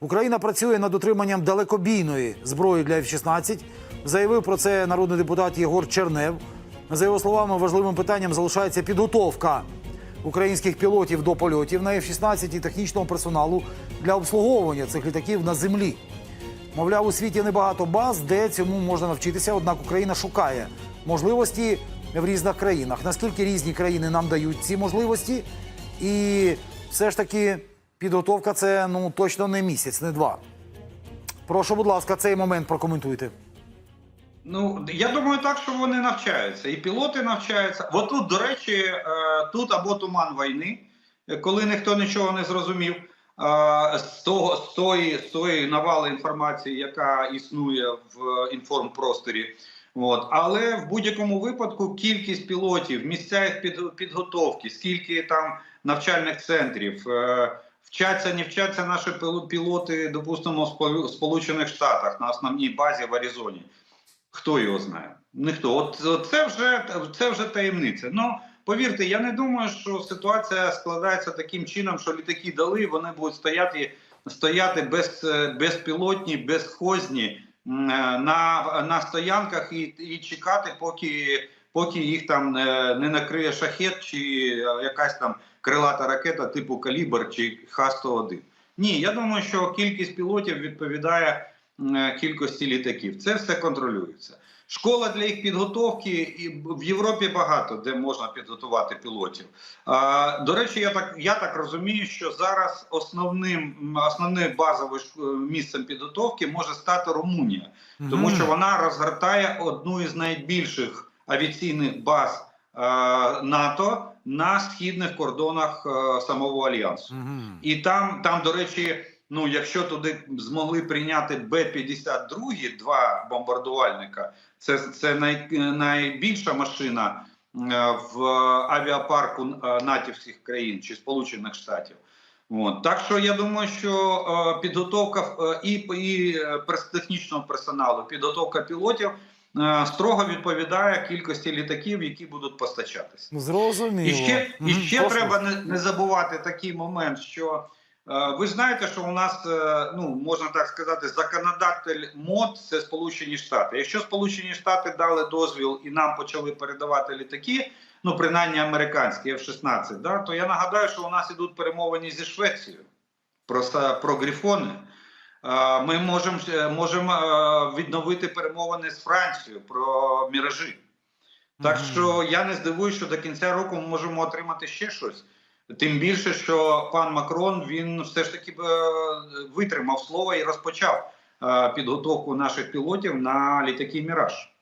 Україна працює над отриманням далекобійної зброї для F-16. Заявив про це народний депутат Єгор Чернев. За його словами, важливим питанням залишається підготовка українських пілотів до польотів на F-16 і технічного персоналу для обслуговування цих літаків на землі. Мовляв, у світі небагато баз, де цьому можна навчитися, однак Україна шукає можливості в різних країнах. Наскільки різні країни нам дають ці можливості, і все ж таки підготовка це ну точно не місяць, не два. Прошу, будь ласка, цей момент прокоментуйте. Ну, я думаю, так, що вони навчаються. І пілоти навчаються. От тут, до речі, е, тут або туман війни, коли ніхто нічого не зрозумів. е, З того з тої, з тої навали інформації, яка існує в інформпросторі. От. Але в будь-якому випадку кількість пілотів, місця їх під, підготовки, скільки там навчальних центрів, е, вчаться, не вчаться наші піло- пілоти, допустимо, в Сполу- Сполучених Штатах на основній базі в Аризоні. Хто його знає? Ніхто. От, це вже це вже таємниця. Ну повірте, я не думаю, що ситуація складається таким чином, що літаки дали, вони будуть стояти стояти без, безпілотні, безхозні е, на, на стоянках і, і чекати, поки, поки їх там е, не накриє шахет чи е, якась там крилата ракета типу Калібр чи Х-101. Ні, я думаю, що кількість пілотів відповідає е, кількості літаків. Це все контролюється. Школа для їх підготовки і в Європі багато де можна підготувати пілотів. А, до речі, я так я так розумію, що зараз основним основним базовим місцем підготовки може стати Румунія, тому що вона розгортає одну із найбільших авіаційних баз е, НАТО на східних кордонах е, самого альянсу. Мгм. І там, там, до речі, ну якщо туди змогли прийняти Б-52, два бомбардувальника, це, це най, найбільша машина е, в авіапарку е, натівських країн чи Сполучених Штатів. От. Так що я думаю, що е, підготовка е, і, і технічного персоналу, підготовка пілотів строго відповідає кількості літаків, які будуть постачатися. Зрозуміло. І ще, і ще треба не, не забувати такий момент, що е, ви знаєте, що у нас, е, ну можна так сказати, законодатель МОД це Сполучені Штати. Якщо Сполучені Штати дали дозвіл і нам почали передавати літаки, ну принаймні американські F-16, да, то я нагадаю, що у нас ідуть перемовини зі Швецією про, про грифони. Е, Ми можемо можемо е, відновити перемовини з Францією про міражі. Так що я не здивуюся, що до кінця року ми можемо отримати ще щось. Тим більше, що пан Макрон він все ж таки е, витримав слово і розпочав е, підготовку наших пілотів на літаки Міраж.